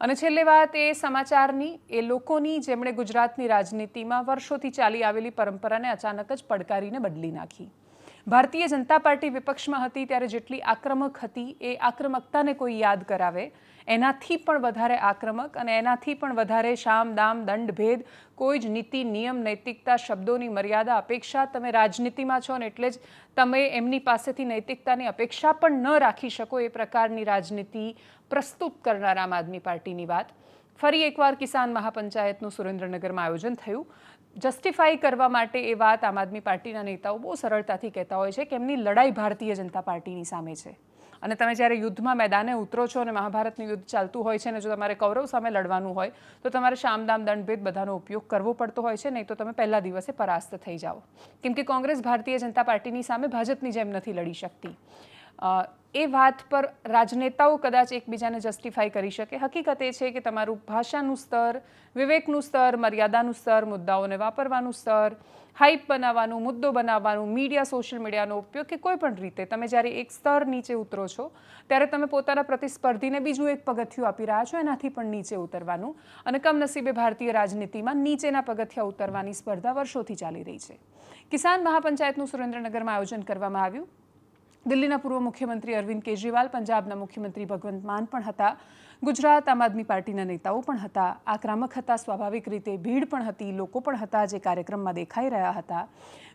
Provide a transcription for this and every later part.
અને છેલ્લે વાત એ, સમાચારની, એ લોકોની જેમણે ગુજરાતની રાજનીતિમાં વર્ષોથી ચાલી આવેલી પરંપરાને અચાનક જ પડકારીને બદલી નાખી. ભારતીય જનતા પાર્ટી વિપક્ષમાં હતી ત્યારે જેટલી આક્રમક હતી એ આક્રમકતાને કોઈ યાદ કરાવે. એનાથી પણ વધારે આક્રમક અને એનાથી પણ વધારે શામ, દામ, દંડ, ભેદ, કોઈ જ નીતિ, નિયમ, નૈતિકતા, શબ્દોની મર્યાદા, અપેક્ષા તમે રાજનીતિમાં છો ને એટલે જ તમે એમની પાસેથી નૈતિકતાની અપેક્ષા પણ ન રાખી શકો એ પ્રકારની રાજનીતિ પ્રસ્તુત કરનાર આમ આદમી પાર્ટીની વાત. ફરી એકવાર કિસાન મહાપંચાયતનું સુરેન્દ્રનગરમાં આયોજન થયું. જસ્ટિફાઈ કરવા માટે એ વાત આમ આદમી પાર્ટીના નેતાઓ બહુ સરળતાથી કહેતા હોય છે કે એમની લડાઈ ભારતીય જનતા પાર્ટીની સામે છે. અને તમે જ્યારે યુદ્ધમાં મેદાને ઉતરો છો અને મહાભારતનું યુદ્ધ ચાલતું હોય છે ને જો તમારે કૌરવ સામે લડવાનું હોય, તો તમારે શામદામ દંડભેદ બધાનો ઉપયોગ કરવો પડતો હોય છે, નહીં તો તમે પહેલા દિવસે પરાસ્ત થઈ જાઓ. કેમ કે કોંગ્રેસ ભારતીય જનતા પાર્ટીની સામે ભાજપની જેમ નથી લડી શકતી. એ વાત પર રાજનેતાઓ કદાચ એકબીજાને જસ્ટિફાઈ કરી શકે. હકીકત એ છે કે તમારું ભાષાનું સ્તર, વિવેકનું સ્તર, મર્યાદાનું સ્તર, મુદ્દાઓને વાપરવાનું સ્તર હાઈપ બનાવવાનું, મુદ્દો બનાવવાનું મીડિયા સોશિયલ મીડિયાનો ઉપયોગ કે કોઈ પણ રીતે તમે જ્યારે એક સ્તર નીચે ઉતરો છો, ત્યારે તમે પોતાના પ્રતિસ્પર્ધીને બીજું એક પગથિયું આપી રહ્યા છો, એનાથી પણ નીચે ઉતરવાનું. અને કમનસીબે ભારતીય રાજનીતિમાં નીચેના પગથિયા ઉતરવાની સ્પર્ધા વર્ષોથી ચાલી રહી છે. કિસાન મહાપંચાયતનું સુરેન્દ્રનગરમાં આયોજન કરવામાં આવ્યું. દિલ્હીના પૂર્વ મુખ્યમંત્રી અરવિંદ કેજરીવાલ પંજાબના મુખ્યમંત્રી ભગવંત માન પણ હતા. ગુજરાત આમ આદમી પાર્ટીના નેતાઓ પણ હતા. આક્રમક હતા, સ્વાભાવિક રીતે ભીડ પણ હતી, લોકો પણ હતા જે કાર્યક્રમમાં દેખાઈ રહ્યા હતા.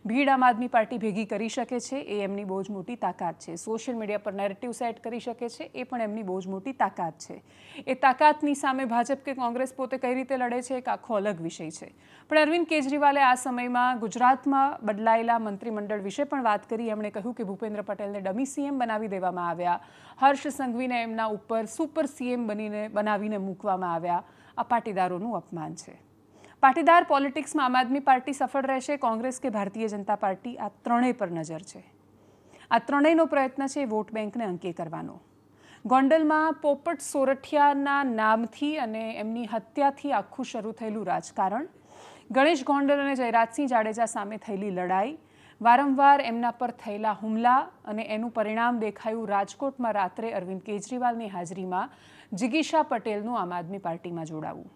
ભીડ આમ આદમી પાર્ટી ભેગી કરી શકે છે, એ એમની બહુ જ મોટી તાકાત છે. સોશિયલ મીડિયા પર નેરેટિવ સેટ કરી શકે છે, એ પણ એમની બહુ જ મોટી તાકાત છે. એ તાકાતની સામે ભાજપ કે કોંગ્રેસ પોતે કઈ રીતે લડે છે, એક આખો અલગ વિષય છે. પણ અરવિંદ કેજરીવાલે આ સમયમાં ગુજરાતમાં બદલાયેલા મંત્રીમંડળ વિશે પણ વાત કરી. એમણે કહ્યું કે ભૂપેન્દ્ર પટેલને ડમી સીએમ બનાવી દેવામાં આવ્યા. હર્ષ સંઘવીને એમના ઉપર સુપર સીએમ બનીને, બનાવીને મૂકવામાં આવ્યા આ પાટીદારોનું અપમાન છે. પાટીદાર પોલિટિક્સમાં આમ આદમી પાર્ટી સફળ રહેશે, કોંગ્રેસ કે ભારતીય જનતા પાર્ટી આ ત્રણેય પર નજર છે. આ ત્રણેયનો પ્રયત્ન છે વોટ બેંકને અંકે કરવાનો. ગોંડલમાં પોપટ સોરઠિયાના નામથી અને એમની હત્યાથી આખું શરૂ થયેલું રાજકારણ, ગણેશ ગોંડલ અને જયરાજસિંહ જાડેજા સામે થયેલી લડાઈ વારંવાર એમના પર થયેલા હુમલા અને એનું પરિણામ દેખાયું રાજકોટમાં રાત્રે અરવિંદ કેજરીવાલની હાજરીમાં. જિગીશા પટેલનું આમ આદમી પાર્ટીમાં જોડાવું.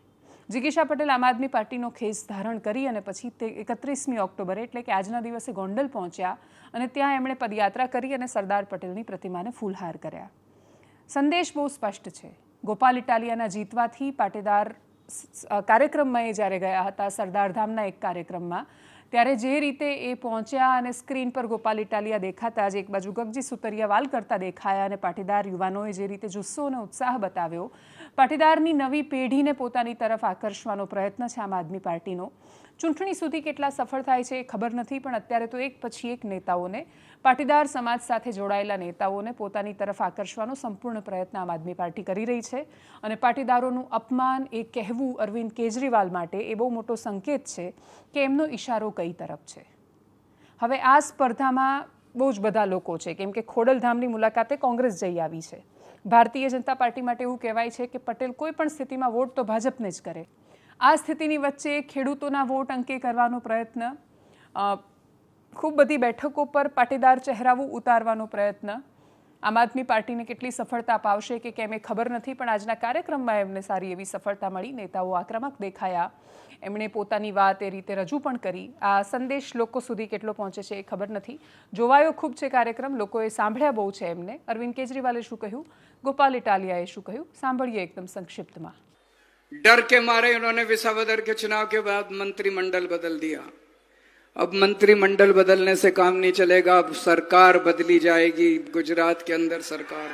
જિગીશા પટેલ આમ આદમી પાર્ટીનો ખેસ ધારણ કરી અને પછી તે એકત્રીસમી ઓક્ટોબરે એટલે કે આજના દિવસે ગોંડલ પહોંચ્યા અને ત્યાં એમણે પદયાત્રા કરી અને સરદાર પટેલની પ્રતિમાને ફૂલહાર કર્યા. સંદેશ બહુ સ્પષ્ટ છે. ગોપાલ ઇટાલિયાના જીતવાથી પાટીદાર કાર્યક્રમમાં એ જ્યારે ગયા હતા, સરદારધામના એક કાર્યક્રમમાં ત્યારે જે રીતે એ પહોંચ્યા અને સ્ક્રીન પર ગોપાલ ઇટાલિયા દેખાતા જ એક બાજુ ગગજી સુતરિયા વાલ કરતા દેખાયા અને પાટીદાર યુવાનોએ જે રીતે જુસ્સો અને ઉત્સાહ બતાવ્યો પાટીદારની નવી પેઢીને પોતાની તરફ આકર્ષવાનો પ્રયત્ન છે આમ આદમી પાર્ટીનો. ચૂંટણી સુધી કેટલા સફળ થાય છે એ ખબર નથી, પણ અત્યારે તો એક પછી એક નેતાઓને, પાટીદાર સમાજ સાથે જોડાયેલા નેતાઓને પોતાની તરફ આકર્ષવાનો સંપૂર્ણ પ્રયત્ન આમ આદમી પાર્ટી કરી રહી છે. અને પાટીદારોનું અપમાન એ કહેવું અરવિંદ કેજરીવાલ માટે એ બહુ મોટો સંકેત છે કે એમનો ઈશારો કઈ તરફ છે. હવે આ સ્પર્ધામાં બહુ જ બધા લોકો છે. કેમ કે ખોડલધામની મુલાકાતે કોંગ્રેસ જઈ આવી છે. ભારતીય જનતા પાર્ટી માટે એવું કહેવાય છે કે પટેલ કોઈ પણ સ્થિતિમાં વોટ તો ભાજપને જ કરે. આ સ્થિતિની વચ્ચે ખેડૂતોના વોટ અંકે કરવાનો પ્રયત્ન ખૂબ બધી બેઠકો પર પાટીદાર ચહેરાવું ઉતારવાનો પ્રયત્ન આમ આદમી પાર્ટીને કેટલી સફળતા પાવશે કે કેમ એ ખબર નથી પણ આજના કાર્યક્રમમાં એમને સારી એવી સફળતા મળી નેતાઓ આક્રમક દેખાયા એમણે પોતાની વાત એ રીતે રજૂ પણ કરી આ સંદેશ લોકો સુધી કેટલો પહોંચે છે એ ખબર નથી જોવાયો ખૂબ છે કાર્યક્રમ લોકોએ સાંભળ્યા બહુ છે એમને અરવિંદ કેજરીવાલે શું કહ્યું ગોપાલ ઇટાલિયાએ શું કહ્યું સાંભળીએ એકદમ સંક્ષિપ્તમાં डर के मारे उन्होंने विसावदर के चुनाव के बाद मंत्रिमंडल बदल दिया अब मंत्रिमंडल बदलने से काम नहीं चलेगा, अब सरकार बदली जाएगी, गुजरात के अंदर सरकार।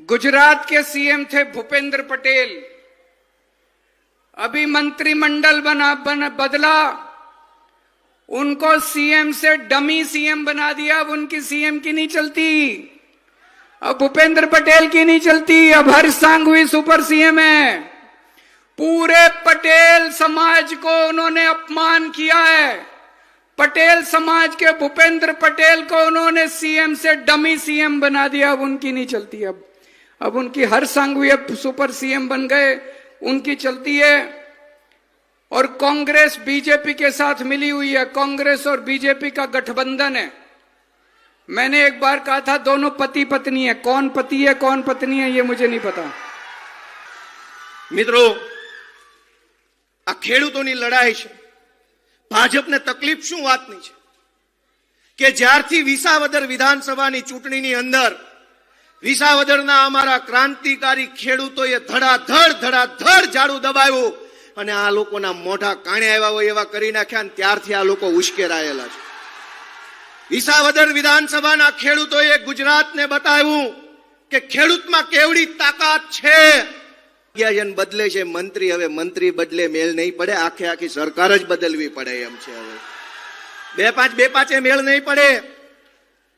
गुजरात के सीएम थे भूपेंद्र पटेल। अभी मंत्रिमंडल बना, बन, बदला। उनको सीएम से डमी सीएम बना दिया, अब उनकी सीएम की नहीं चलती। अब भूपेंद्र पटेल की नहीं चलती, अब हर्ष सांघवी सुपर सीएम है। पूरे पटेल समाज को उन्होंने अपमान किया है। पटेल समाज के भूपेंद्र पटेल को उन्होंने सीएम से डमी सीएम बना दिया। अब उनकी नहीं चलती अब। अब उनकी हर संघवी अब सुपर सीएम बन गए। उनकी चलती है। और कांग्रेस बीजेपी के साथ मिली हुई है। कांग्रेस और बीजेपी का गठबंधन है। मैंने एक बार कहा था, दोनों पति पत्नी है। कौन पति है, कौन पत्नी है, ये मुझे नहीं पता। मित्रों આ ખેડૂતોની લડાઈ છે. ભાજપને તકલીફ શું વાતની છે? કે જ્યારથી વિસાવદર વિધાનસભાની ચૂંટણીની અંદર વિસાવદરના અમારા ક્રાંતિકારી ખેડૂતોએ ધડાધડ ધડાધડ ઝાડુ દબાવ્યું અને આ લોકોના મોઢા કાણે આવ્યા હોય એવા કરી નાખ્યા અને ત્યારથી આ લોકો ઉશ્કેરાયેલા છે. વિસાવદર વિધાનસભાના ખેડૂતોએ ગુજરાતને બતાવ્યું કે ખેડૂતમાં કેવડી તાકાત છે. જન બદલે છે, મંત્રી હવે મંત્રી બદલે મેળ નહીં પડે, આખે આખી સરકાર જ બદલવી પડે એમ છે હવે. બે પાંચ, બે પાંચે મેળ નહીં પડે.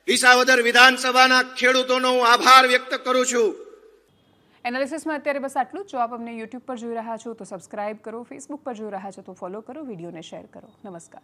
વિસાવદર વિધાનસભાના ખેડૂતોનો હું આભાર વ્યક્ત કરું છું. એનાલિસિસમાં અત્યારે બસ આટલું જ. આપ અમને યુટ્યુબ પર જોઈ રહ્યા છો, તો સબસ્ક્રાઇબ કરો ફેસબુક પર જોઈ રહ્યા છો, તો ફોલો કરો, વિડીયોને શેર કરો. નમસ્કાર.